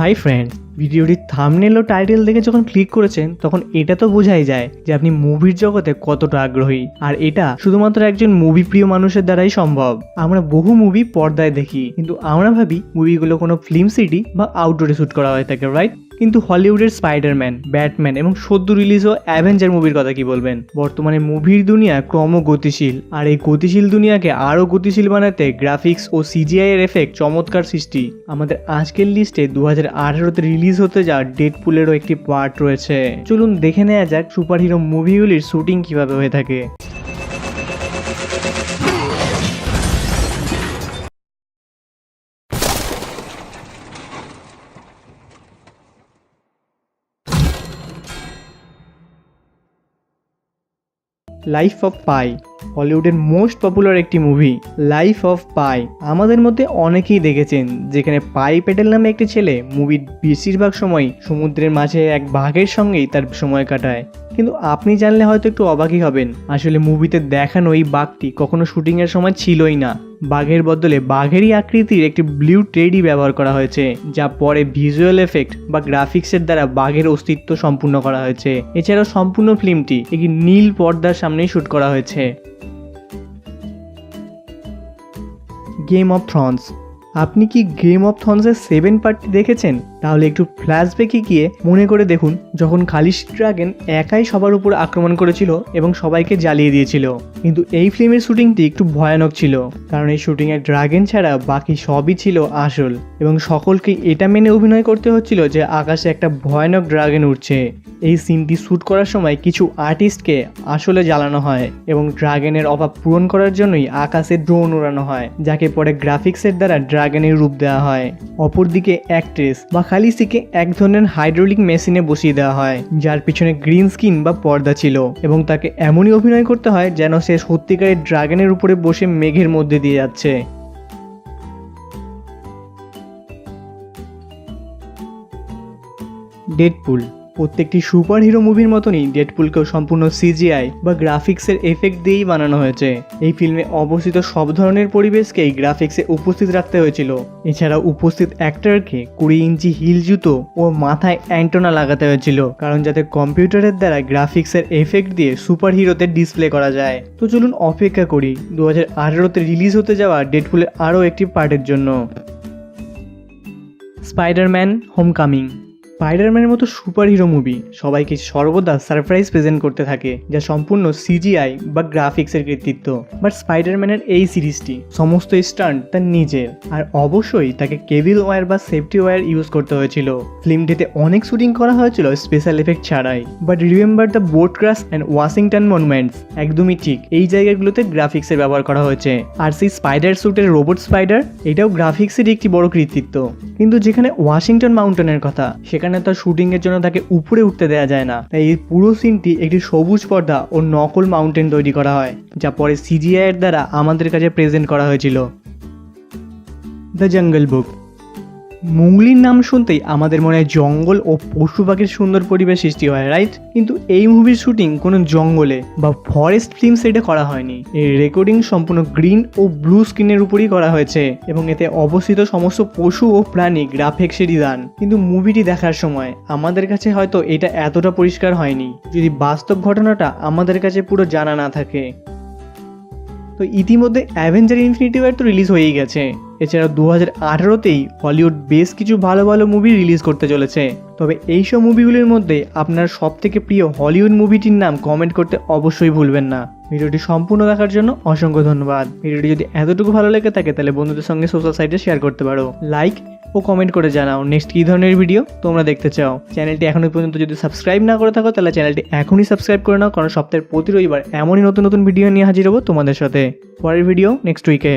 High friend, ভিডিওটির thumbnail ও title দেখে যখন ক্লিক করেছেন, তখন এটা তো বোঝাই যায় যে আপনি মুভির জগতে কতটা আগ্রহী। আর এটা শুধুমাত্র একজন মুভি প্রিয় মানুষের দ্বারাই সম্ভব। আমরা বহু মুভি পর্দায় দেখি, কিন্তু আমরা ভাবি মুভিগুলো কোনো ফিল্ম সিটি বা আউটডোরে শ্যুট করা হয়ে থাকে রাইট কিন্তু হলিউডের স্পাইডারম্যান, ব্যাটম্যান এবং সদ্য রিলিজ ও অ্যাভেঞ্জার মুভির কথা কি বলবেন? বর্তমানে মুভির দুনিয়া ক্রম গতিশীল আর এই গতিশীল দুনিয়াকে আরও গতিশীল বানাতে গ্রাফিক্স ও সিজিআই এর এফেক্ট চমৎকার সৃষ্টি। আমাদের আজকের লিস্টে দু হাজার আঠারোতে রিলিজ হতে যাওয়া ডেড পুলেরও একটি পার্ট রয়েছে। চলুন দেখে নেওয়া যাক সুপারহিরো মুভিগুলির শুটিং কীভাবে হয়ে থাকে। লাইফ অফ পাই হলিউডের মোস্ট পপুলার একটি মুভি লাইফ অফ পাই আমাদের মধ্যে অনেকেই দেখেছেন, যেখানে পাই প্যাটেল নামে একটি ছেলে মুভির বেশিরভাগ সময় সমুদ্রের মাঝে এক বাঘের সঙ্গেই তার সময় কাটায়। কিন্তু আপনি জানলে হয়তো একটু অবাকই হবেন। আসলে মুভিতে দেখানো এই বাঘটি কখনো শুটিংয়ের সময় ছিলই না। বাঘের বদলে বাঘেরই আকৃতির একটি ব্লু টেডি ব্যবহার করা হয়েছে, যা পরে ভিজুয়াল এফেক্ট বা গ্রাফিক্সের দ্বারা বাঘের অস্তিত্ব সম্পূর্ণ করা হয়েছে। এছাড়াও সম্পূর্ণ ফিল্মটি একটি নীল পর্দার সামনেই শ্যুট করা হয়েছে। গেম অফ থ্রনস আপনি কি গেম অফ থ্রনসের সেভেন পার্টটি দেখেছেন? তাহলে একটু ফ্ল্যাশব্যাকে গিয়ে মনে করে দেখুন, যখন খালিশ ড্রাগন একাই সবার উপর আক্রমণ করেছিল এবং সবাইকে জ্বালিয়ে দিয়েছিল। কিন্তু এই ফিল্মের শুটিংটি একটু ভয়ানক ছিল, কারণ এই শুটিংয়ে ড্রাগন ছাড়া বাকি সবই ছিল আসল। এবং সকলকে এটা মেনে অভিনয় করতে হচ্ছিল যে আকাশে একটা ভয়ানক ড্রাগন উঠছে। এই সিনটি শ্যুট করার সময় কিছু আর্টিস্টকে আসলে জ্বালানো হয় এবং ড্রাগনের অভাব পূরণ করার জন্যই আকাশে ড্রোন উড়ানো হয়, যাকে পরে গ্রাফিক্সের দ্বারা ড্রাগনের রূপ দেওয়া হয়। অপরদিকে অ্যাক্ট্রেস বা খালিসিকে এক ধরনের হাইড্রোলিক মেশিনে বসিয়ে দেওয়া হয়, যার পিছনে গ্রিন স্কিন বা পর্দা ছিল এবং তাকে এমনই অভিনয় করতে হয় যেন সে সত্যিকারের ড্রাগনের উপরে বসে মেঘের মধ্যে দিয়ে যাচ্ছে। ডেডপুল প্রত্যেকটি সুপার হিরো মুভির মতনই ডেডপুলকেও সম্পূর্ণ সিজিআই বা গ্রাফিক্সের এফেক্ট দিয়েই বানানো হয়েছে। এই ফিল্মে অবস্থিত সব ধরনের পরিবেশকেই গ্রাফিক্সে উপস্থিত রাখতে হয়েছিল। এছাড়া উপস্থিত অ্যাক্টরকে কুড়ি ইঞ্চি হিল জুতো ও মাথায় অ্যান্টোনা লাগাতে হয়েছিল, কারণ যাতে কম্পিউটারের দ্বারা গ্রাফিক্সের এফেক্ট দিয়ে সুপার হিরোতে ডিসপ্লে করা যায়। তো চলুন অপেক্ষা করি দু হাজার রিলিজ হতে যাওয়া ডেডপুলের আরও একটি পার্টের জন্য। স্পাইডারম্যান হোমকামিং স্পাইডারম্যানের মতো সুপার হিরো মুভি সবাইকে সর্বদা সারপ্রাইজ প্রেজেন্ট করতে থাকে, যা সম্পূর্ণ সিজিআই বা গ্রাফিক্সের কৃতিত্ব। বাট স্পাইডারম্যানের এই সিরিজটি সমস্ত স্টান্ট তার নিজের। আর অবশ্যই তাকে কেবিল ওয়্যার বা সেফটি ওয়্যার ইউজ করতে হয়েছিল। ফিল্মটিতে অনেক শুটিং করা হয়েছিল স্পেশাল এফেক্ট ছাড়াই। But remember the boat crash and Washington monuments একদমই ঠিক, এই জায়গাগুলোতে গ্রাফিক্সের ব্যবহার করা হয়েছে। আর সেই স্পাইডার স্যুটের রোবট স্পাইডার এটাও গ্রাফিক্সের একটি বড় কৃতিত্ব। কিন্তু যেখানে ওয়াশিংটন মাউন্টেনের কথা, সেখানে তার শুটিং এর জন্য তাকে উপরে উঠতে দেওয়া যায় না। তাই এই পুরো সিনটি একটি সবুজ পর্দা ও নকল মাউন্টেন তৈরি করা হয়, যা পরে সিজিআই এর দ্বারা আমাদের কাছে প্রেজেন্ট করা হয়েছিল। দ্য জঙ্গল বুক মুঙ্গলির নাম শুনতেই আমাদের মনে হয় জঙ্গল ও পশু পাখির সুন্দর পরিবেশ সৃষ্টি হয় রাইট কিন্তু এই মুভির শুটিং কোনো জঙ্গলে বা ফরেস্ট ফিল্ম সেটে করা হয়নি। এর রেকর্ডিং সম্পূর্ণ গ্রিন ও ব্লু স্ক্রিনের উপরই করা হয়েছে এবং এতে অবস্থিত সমস্ত পশু ও প্রাণী গ্রাফিক্সেরই দান। কিন্তু মুভিটি দেখার সময় আমাদের কাছে হয়তো এটা এতটা পরিষ্কার হয়নি। যদি বাস্তব ঘটনাটা আমাদের কাছে পুরো জানা না থাকে। তো ইতিমধ্যে অ্যাভেঞ্জার ইনফিনিটি ওয়ার তো রিলিজ হয়েই গেছে। এছাড়া দু হাজার আঠারোতেই হলিউড বেশ কিছু ভালো ভালো মুভি রিলিজ করতে চলেছে। তবে এইসব মুভিগুলির মধ্যে আপনার সব থেকে প্রিয় হলিউড মুভিটির নাম কমেন্ট করতে অবশ্যই ভুলবেন না। ভিডিওটি সম্পূর্ণ দেখার জন্য অসংখ্য ধন্যবাদ। ভিডিওটি যদি এতটুকু ভালো লেগে থাকে, তাহলে বন্ধুদের সঙ্গে সোশ্যাল সাইটে শেয়ার করতে পারো। লাইক ও কমেন্ট করে জানাও নেক্সট কী ধরনের ভিডিও তোমরা দেখতে চাও। চ্যানেলটি এখনই পর্যন্ত যদি সাবস্ক্রাইব না করে থাকো, তাহলে চ্যানেলটি এখনই সাবস্ক্রাইব করে নাও, কারণ সপ্তাহের প্রতি রবিবার এমনই নতুন নতুন ভিডিও নিয়ে হাজির হব তোমাদের সাথে। পরের ভিডিও নেক্সট উইকে